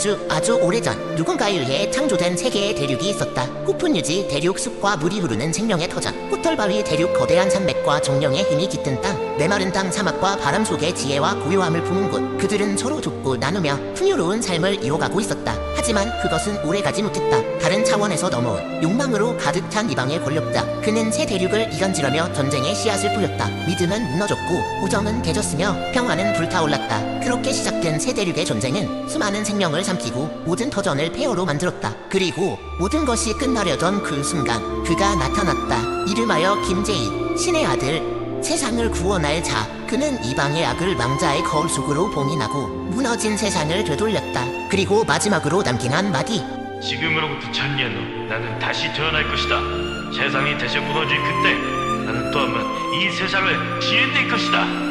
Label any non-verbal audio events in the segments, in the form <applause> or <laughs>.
아주 아주 오래전 누군가에 의해 창조된 세계의 대륙이 있었다. 유지 대륙 숲과 물이 흐르는 생명의 터전. 호털바위 대륙 거대한 산맥과 정령의 힘이 깃든 땅. 메마른 땅 사막과 바람 속의 지혜와 고요함을 품은 곳. 그들은 서로 돕고 나누며 풍요로운 삶을 이어가고 있었다. 하지만 그것은 오래가지 못했다. 다른 차원에서 넘어온 욕망으로 가득 찬 이방의 권력자. 그는 새 대륙을 이간질하며 전쟁의 씨앗을 뿌렸다. 믿음은 무너졌고 우정은 깨졌으며 평화는 불타올랐다. 그렇게 시작된 새 대륙의 전쟁은 수많은 생명을 삼키고 모든 터전을 폐허로 만들었다. 그리고 모든 것이 끝나려던 그 순간 그가 나타났다. 이름하여 김재희, 신의 아들, 세상을 구원할 자. 그는 이방의 악을 망자의 거울 속으로 봉인하고 무너진 세상을 되돌렸다. 그리고 마지막으로 남긴 한마디. 지금으로부터 천년 후 나는 다시 태어날 것이다. 세상이 다시 무너질 그때 나는 또 한 번 이 세상을 지혜낼 것이다.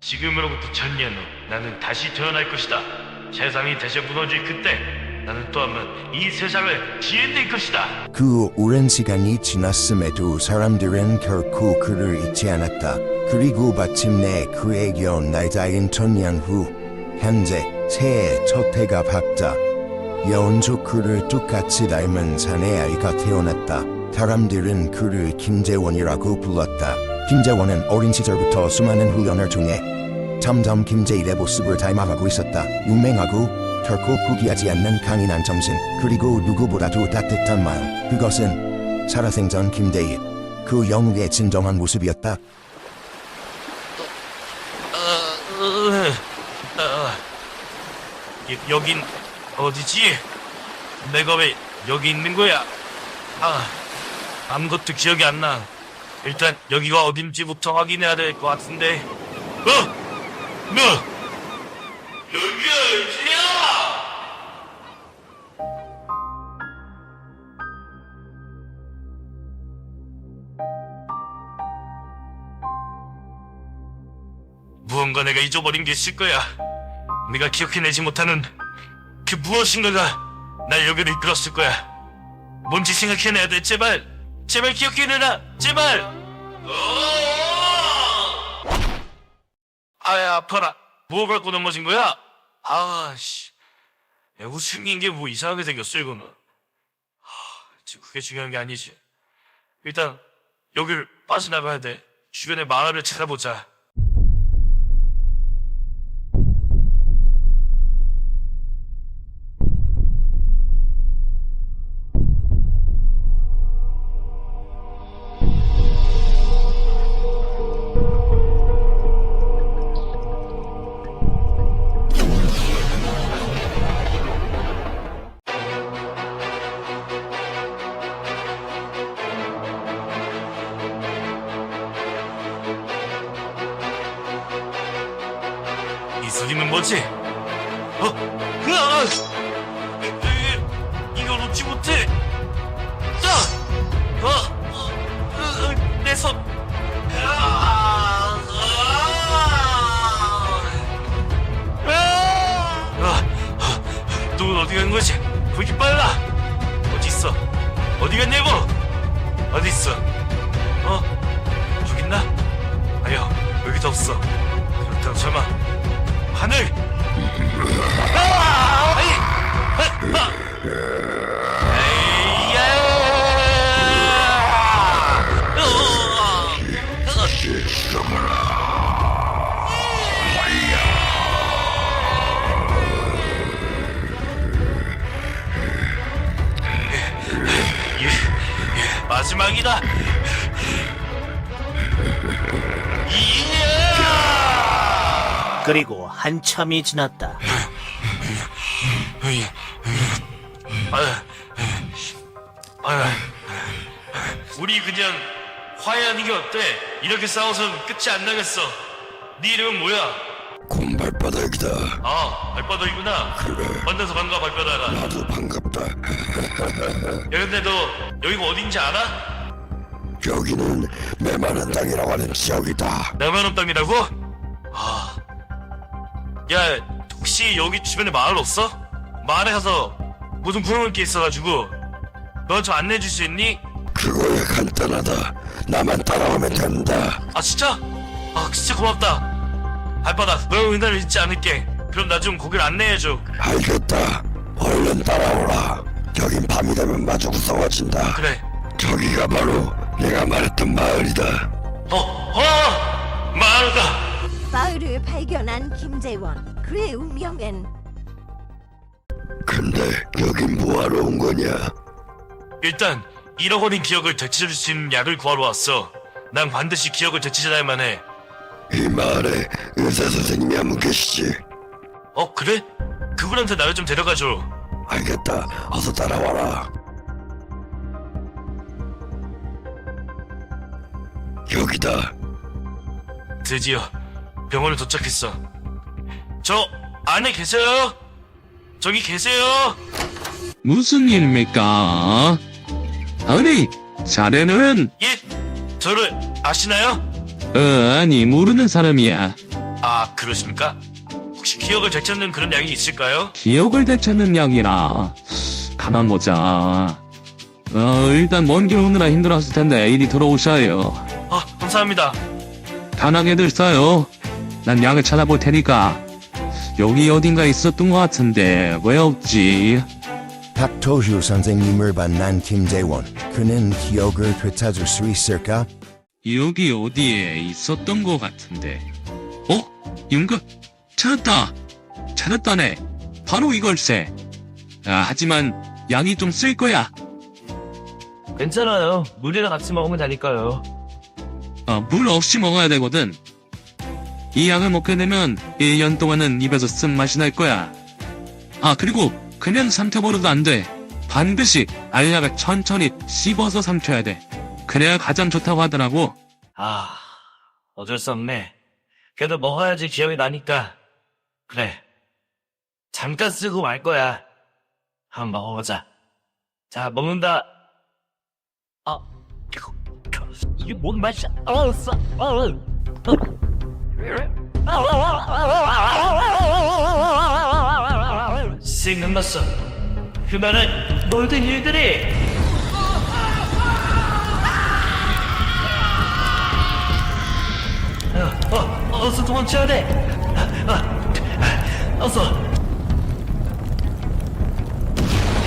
지금으로부터 천년 후 나는 다시 태어날 것이다. 세상이 다시 무너질 그때 나는 또한번이 세상을 지혜낼 것이다. 그 오랜 시간이 지났음에도 사람들은 결코 그를 잊지 않았다. 그리고 마침내 그에게 온 날짜인 천년 후 현재 새해 첫 해가 밝자 여운족 그를 똑같이 닮은 사내 아이가 태어났다. 사람들은 그를 김재원이라고 불렀다. 김재원은 어린 시절부터 수많은 훈련을 통해 점점 김재일의 모습을 닮아가고 있었다. 유명하고 결코 포기하지 않는 강인한 정신 그리고 누구보다도 따뜻한 마음 그것은 살아생전 김대일 그 영웅의 진정한 모습이었다. 어, 여, 여긴 어디지? 내가 왜 여기 있는 거야? 아, 아무것도 기억이 안 나. 일단 여기가 어딘지부터 확인해야 될 것 같은데. 어? 너! 여기가 어디야? 내가 잊어버린 게 있을 거야. 내가 기억해내지 못하는 그 무엇인가가 날 여기로 이끌었을 거야. 뭔지 생각해내야 돼. 제발, 제발 기억해내라. 제발. 아야 아파라. 뭐 갖고 넘어진 거야? 아씨. 야, 웃음인 게뭐 이상하게 생겼어 이거는. 하, 지금 그게 중요한 게 아니지. 일단 여길 빠져나가야 돼. 주변의 마을을 찾아보자. 마지막이다. 그리고 한참이 지났다. 우리 그냥 화해하는 게 어때? 이렇게 싸워서 끝이 안 나겠어. 네 이름은 뭐야? 곰발바닥이다. 아, 발바닥이구나. 만나서 반가 발바닥아. 나도 반갑다. 야, 근데 너 여기가 어딘지 알아? 여기는 메마른 땅이라고 하는 지역이다. 남한업 땅이라고? 아, 야, 혹시 여기 주변에 마을 없어? 마을에 가서 무슨 부러울 게 있어가지고 너 저 안내해 줄 수 있니? 그거야 간단하다. 나만 따라오면 된다. 아 진짜? 아 진짜 고맙다 발바닥 너 은혜를 잊지 않을게 그럼 나 좀 거길 안내해줘 알겠다. 얼른 따라오라. 여긴 밤이 되면 마주 구성워진다. 그래 저기가 바로 내가 말했던 마을이다. 어! 어! 마을다 마을을 발견한 김재원. 그의 운명은 근데 여긴 뭐하러 온 거냐? 일단 잃어버린 기억을 되찾을 수 있는 약을 구하러 왔어 난 반드시 기억을 되찾아야만 해 이 마을에 의사 선생님이 한 분 계시지? 어 그래? 그분한테 나를 좀 데려가줘 알겠다. 어서 따라와라. 여기다. 드디어 병원에 도착했어 저 안에 계세요? 저기 계세요? 무슨 일입니까? 아니, 자네는, 예? 저를 아시나요? 어, 아니, 모르는 사람이야. 아 그러십니까? 혹시 기억을 되찾는 그런 약이 있을까요? 기억을 되찾는 약이라. 가만 보자. 어, 일단 먼 길 오느라 힘들었을 텐데, 이리 들어오셔요. 아 감사합니다 편하게들 써요. 난 약을 찾아볼 테니까. 여기 어딘가 있었던 것 같은데, 왜 없지? 박토주 선생님을 만난 김재원. 그는 기억을 되찾을 수 있을까? 여기 어디에 있었던 것 같은데. 어? 윤가? 찾았다! 찾았다네. 바로 이걸세. 아, 하지만 양이 좀 쓸 거야. 괜찮아요 물이랑 같이 먹으면 되니까요 어, 물 없이 먹어야 되거든. 이 약을 먹게 되면 1년 동안은 입에서 쓴맛이 날 거야. 아, 그리고 그냥 삼켜버려도 안 돼. 반드시 알약을 천천히 씹어서 삼켜야 돼. 그래야 가장 좋다고 하더라고. 아 어쩔 수 없네 그래도 먹어야지 기억이 나니까 그래 잠깐 쓰고 말 거야 한번 먹어보자 자 먹는다 아 이게 뭔 맛이야 어, 싸, 어. 생각났어 그 많은 모든 일들이 어, 어서 도망쳐야 돼. 아, 아, 어서.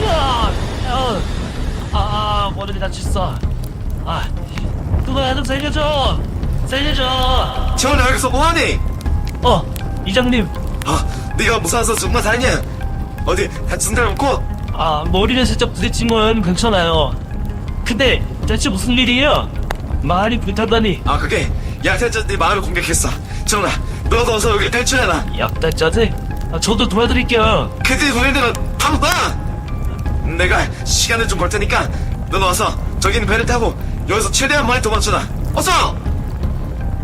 야, 어, 아, 머리를 다쳤어. 아, 누가 좀 살려줘. 살려줘. 전화 여기서 뭐하니? 어, 이장님. 아, 네가 무서워서 정말 살냐? 어디 다친 데 없고? 아, 머리를 살짝 부딪힌 건 괜찮아요. 근데 대체 무슨 일이에요? 말이 불타다니. 아, 그게 약탈자 네 마을을 공격했어. 전화, 너도 어서 여기 탈출해라. 약탈자지? 아, 저도 도와드릴게요. 그들이 보내는 바로 나. 내가 시간을 좀벌 테니까 넌 어서 저기 있는 배를 타고 여기서 최대한 많이 도망쳐라. 어서,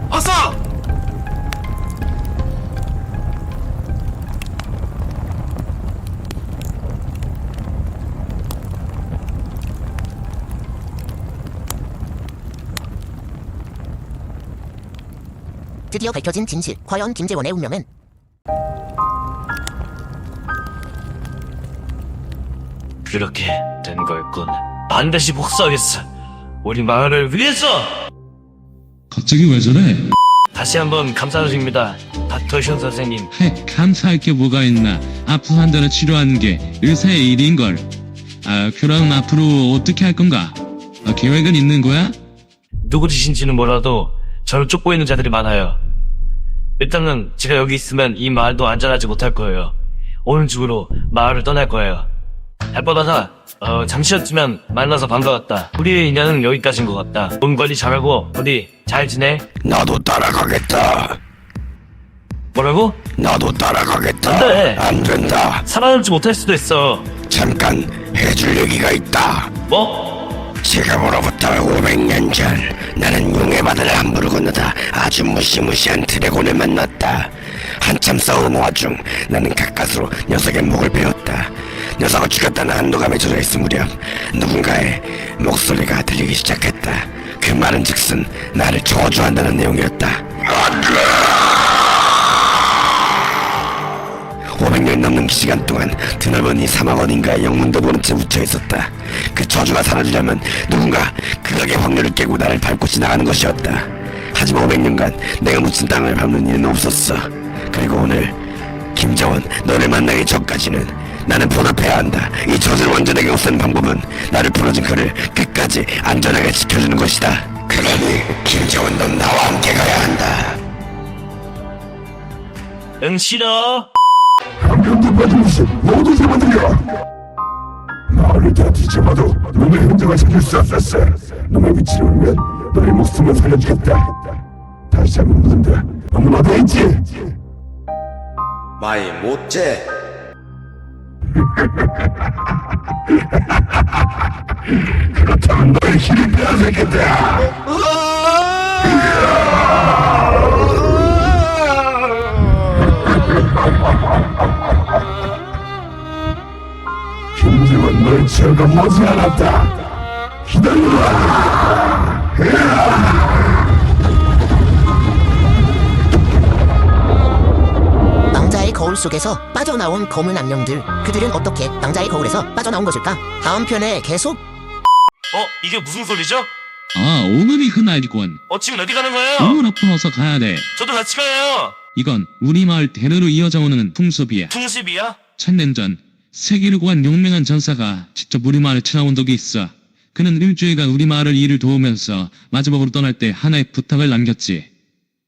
어서. 드디어 밝혀진 진실. 과연 김재원의 운명은? 그렇게 된 거였군. 반드시 복수하겠어. 우리 마을을 위해서! 갑자기 왜 저래? 다시 한번 감사드립니다. 닥터 션 선생님. 헤, 감사할 게 뭐가 있나. 아픈 환자를 치료하는 게 의사의 일인걸. 아, 그럼 앞으로 어떻게 할 건가? 아, 계획은 있는 거야? 누구이신지는 몰라도 저를 쫓고 있는 자들이 많아요. 일단은 제가 여기 있으면 이 마을도 안전하지 못할 거예요. 오늘 중으로 마을을 떠날 거예요. 달바다가 어, 잠시였지만 만나서 반가웠다. 우리의 인연은 여기까지인 것 같다. 몸 관리 잘하고 어디 잘 지내? 나도 따라가겠다. 뭐라고? 나도 따라가겠다. 안 돼. 안 된다. 살아남지 못할 수도 있어. 잠깐 해줄 얘기가 있다. 뭐? 지금으로부터 500년 전 나는 용의 바다를 함부로 건너다 아주 무시무시한 드래곤을 만났다. 한참 싸우는 와중 나는 가까스로 녀석의 목을 베었다. 녀석을 죽였다는 한도감에 젖어 있을 무렵 누군가의 목소리가 들리기 시작했다. 그 말은 즉슨 나를 저주한다는 내용이었다. 500년 넘는 시간 동안 드넓은 이 사막 어딘가에 영문도 모른 채 묻혀 있었다. 그 저주가 사라지려면 누군가 극악의 확률을 깨고 나를 밟고 지나가는 것이었다. 하지만 500년간 내가 묻힌 땅을 밟는 일은 없었어. 그리고 오늘 김정원 너를 만나기 전까지는 나는 보답해야 한다. 이 저주를 완전하게 없애는 방법은 나를 풀어준 그를 끝까지 안전하게 지켜주는 것이다. 그러니 김정원 넌 나와 함께 가야 한다. 응 싫어 한명도 빠짐없이 모두 잡아들여. 마을을 다 뒤져봐도 놈의 흔적을 찾을 수 없었어. 놈의 위치를 울면 너의 목숨을 살려주겠다. 다시 한번 묻는다 너는 어디에 있지? 마이 못제 <laughs> 그렇다면 너의 힘을 빼앗겠다 처가 머지않았다 기다려라 거울 속에서 빠져나온 검은 악령들 그들은 어떻게 낭자의 거울에서 빠져나온 것일까? 다음 편에 계속 어 이게 무슨 소리죠? 아, 오늘이 그날이군. 어 지금 어디 가는 거예요? 우물 앞으로 어서 가야 돼. 저도 같이 가요 이건 우리 마을 대로로 이어져 오는 풍습이야. 풍습이야? 천년 전 세계를 구한 용맹한 전사가 직접 우리 마을에 찾아온 적이 있어. 그는 일주일간 우리 마을을 일을 도우면서 마지막으로 떠날 때 하나의 부탁을 남겼지.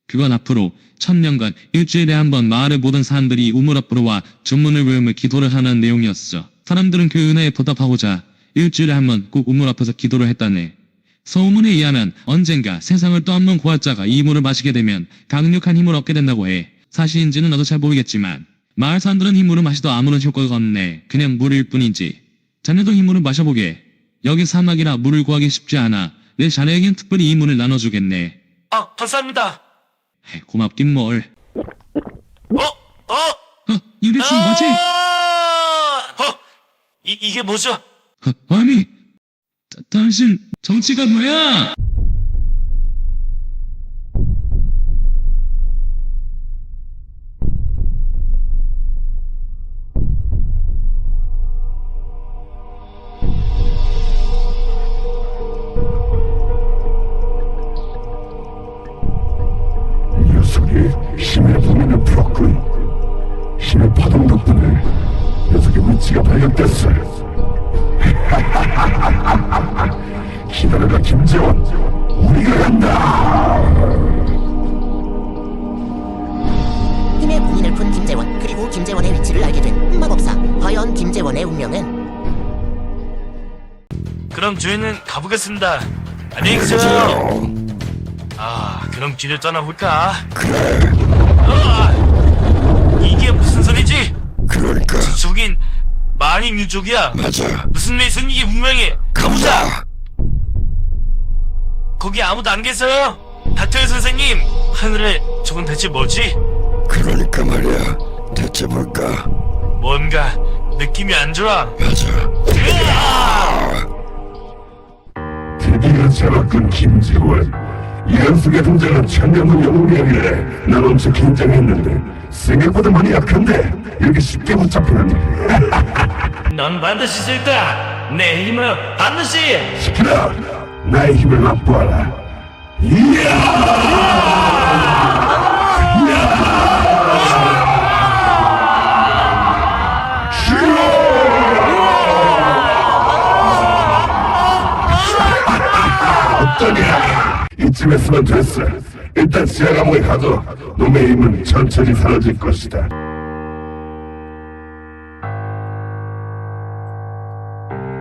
그건 앞으로 천년간 일주일에 한 번 마을의 모든 사람들이 우물 앞으로 와 전문을 외우며 기도를 하는 내용이었어. 사람들은 그 은혜에 보답하고자 일주일에 한 번 꼭 우물 앞에서 기도를 했다네. 소문에 의하면 언젠가 세상을 또 한 번 구할 자가 이 물을 마시게 되면 강력한 힘을 얻게 된다고 해. 사실인지는 나도 잘 모르겠지만 마을 사람들은 이 물을 마셔도 아무런 효과가 없네. 그냥 물일 뿐이지. 자네도 이 물을 마셔보게. 여기 사막이라 물을 구하기 쉽지 않아. 내 자네에겐 특별히 이 물을 나눠주겠네. 아 감사합니다 에이, 고맙긴 뭘. 어? 어? 어, 이래서 뭐지? 아! 어? 이, 이게 뭐죠? 어, 아니, 다, 당신 정치가 뭐야? 김재원 그리고 김재원의 위치를 알게 된 마법사 과연 김재원의 운명은 그럼 저희는 가보겠습니다 안녕히 계세요 아 그럼 길을 떠나볼까? 그래 아, 이게 무슨 소리지? 그러니까 저긴 많이 민족이야 맞아. 무슨 메이슨 이게 분명해 가보자 가보자. 거기 아무도 안 계세요 닥터 선생님 하늘에 저건 대체 뭐지? 그러니까 말이야. 뭘까? 뭔가 느낌이 안 좋아. 맞아. 드디어 잡았군 김재원 이 녀석의 동작은 천년의 영웅이야길래 난 엄청 긴장했는데 생각보다 많이 약한데 이렇게 쉽게 못 잡히다니 <laughs> 넌 반드시 쓸 거야. 내 힘을 반드시. 시키라. 나의 힘을 맛보아라. 이야 이쯤에서면 됐어 일단 지하 감옥에 가도 놈의 힘은 천천히 사라질 것이다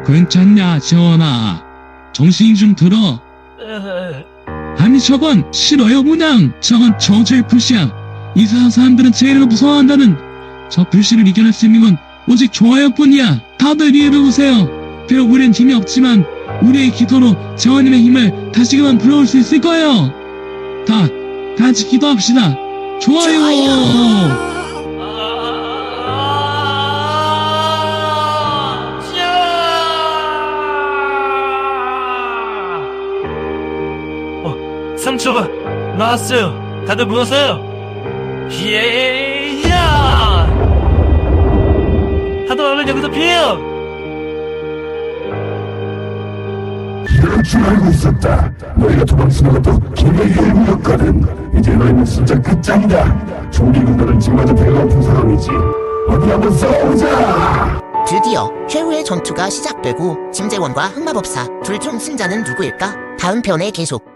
괜찮냐, 지원아. 정신이 좀 들어. 아니, 저건 싫어요, 그냥. 저건 저주의 불씨야. 이상한 사람들은 제일로 무서워한다는 저 불씨를 이겨낼 수 있는 건 오직 좋아요 뿐이야. 다들 이해를 보세요. 비록 우린 힘이 없지만 우리의 기도로 재원님의 힘을 다시금 불러올 수 있을 거예요. 다, 다 같이 기도합시다. 좋아요. 어, 상처가 나왔어요. 다들 모여서요. 예야! 그러면 여기서 피해요. 이럴 줄 알고 있었다. 너희가 도망치는 것도 기회의 일부였거든. 이제 너희는 진짜 끝장이다. 총기군단은 지금 아주 배가 아픈 상황이지. 어디 한번 싸우자. 드디어 최후의 전투가 시작되고 짐재원과 흑마법사 둘 중 승자는 누구일까? 다음 편에 계속.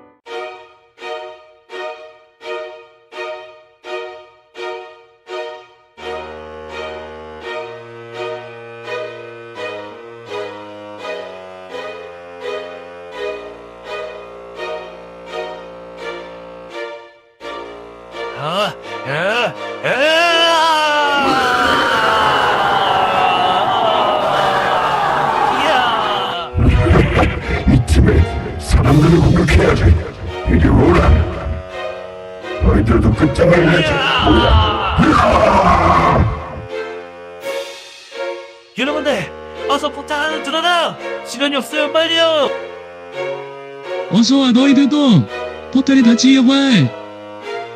이 팀에 사람들을 공격해야지. 이리 오라. 너희들도 끝장을 내지. <laughs> 여러분들, 어서 폭탄 들어라. 시간이 없어요, 빨리요. 어서와 너희들도 포탈이 닫히려고 해.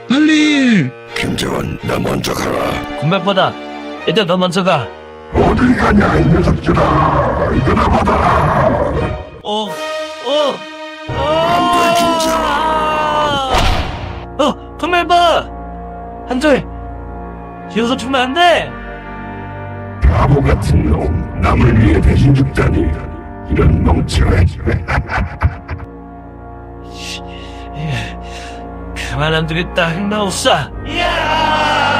빨리. 김재원, 나 먼저 가라. 군발보다 일단 너 먼저 가. 어딜 가냐 이 녀석들아. 이거나 받아라. 어, 어, 김자. 어, 통멜봐. 한줄. 지어서 주면 안 돼. 바보 같은 놈. 남을 위해 대신 죽다니. 이런 멍청해. 가만 안 두겠다, 흑마우사. 야!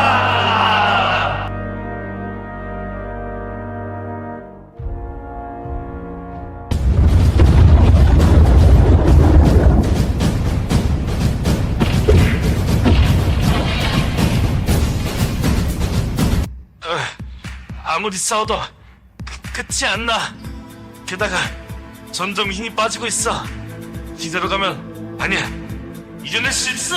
아무리 싸워도 그- 끝이 안 나. 게다가 점점 힘이 빠지고 있어. 이대로 가면 아니야. 이겨낼 수 있어!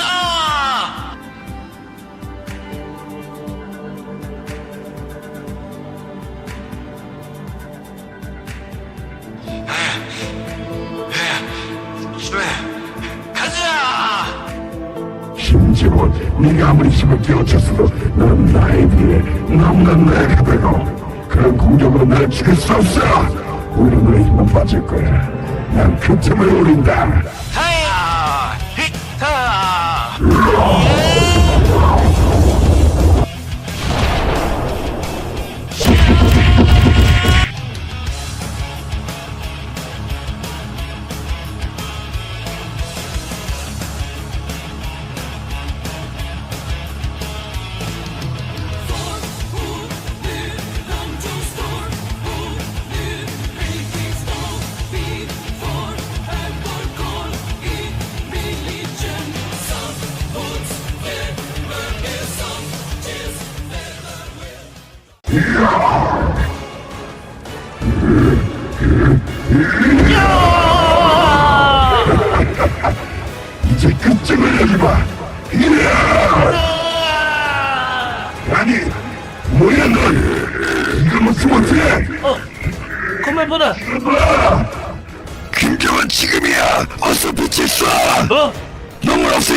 네가 아무리 힘을 깨우쳤어도 넌 나에 비해 너무나 약하다고 그런 공격으로 나를 죽일 수 없어 오히려 너의 힘만 빠질 거야 난 그 틈을 노린다 하야! 히타! 이제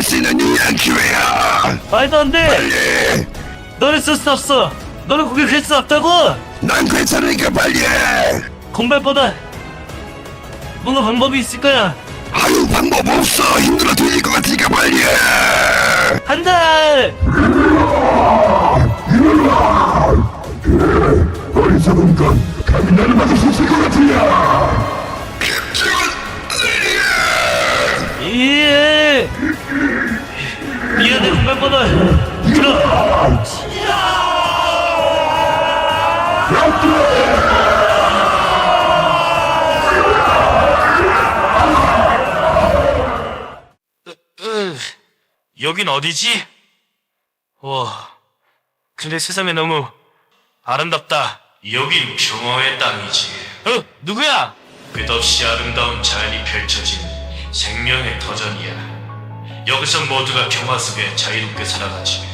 수 있는 유일한 기회야. 말도 안 돼! 빨리. 너를 쓸 수 없어! 너를 공격할 수 없다고! 난 괜찮으니까 빨리 해. 공발보다 뭔가 방법이 있을 거야! 아유 방법 없어. 힘들어 들릴 것 같으니까 빨리 해. 한 달! 어리석은 건 감히 나를 막을 수 있을 것 같으냐 예! 미안해, 공발보다! 들어! 여긴 어디지? 와, 근데 세상에 너무 아름답다. 여긴 평화의 땅이지. 어, 누구야? 끝없이 아름다운 자연이 펼쳐진 생명의 터전이야. 여기서 모두가 평화 속에 자유롭게 살아가시며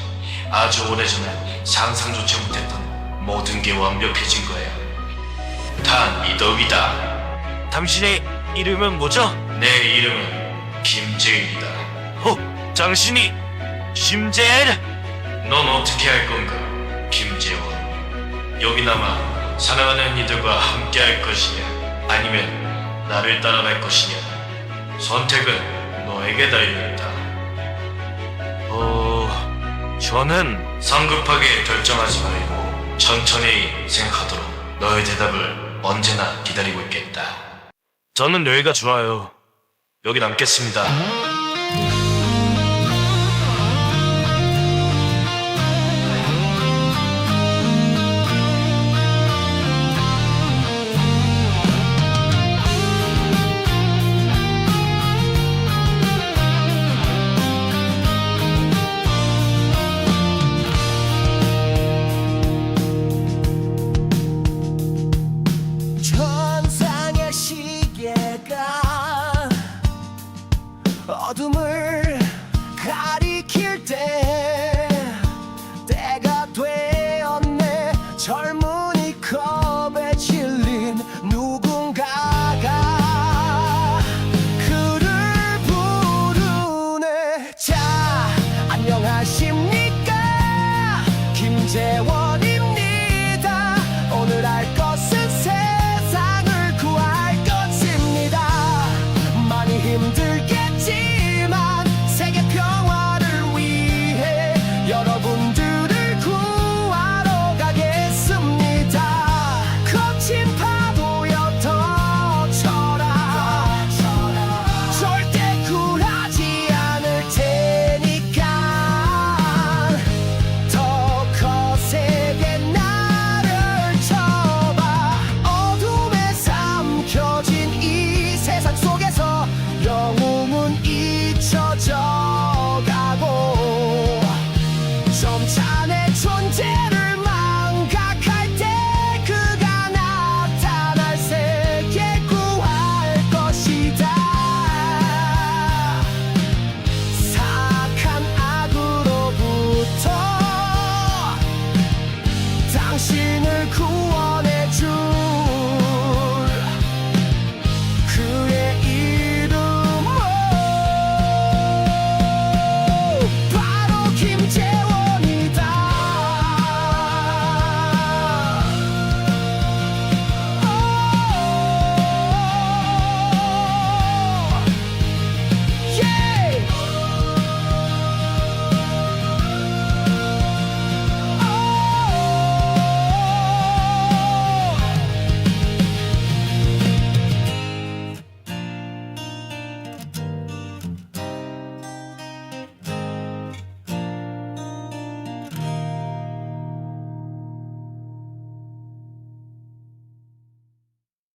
아주 오래전에 상상조차 못했던 모든 게 완벽해진 거예요. 단 이덕이다. 당신의 이름은 뭐죠? 내 이름은 김재입니다. 어? 당신이 김재일? 넌 어떻게 할 건가, 김재원? 여기 남아 사랑하는 이들과 함께 할 것이냐, 아니면 나를 따라갈 것이냐? 선택은 너에게 달려있다. 저는 성급하게 결정하지 말고 천천히 생각하도록 너의 대답을 언제나 기다리고 있겠다. 저는 여기가 좋아요. 여기 남겠습니다. 가리킬 때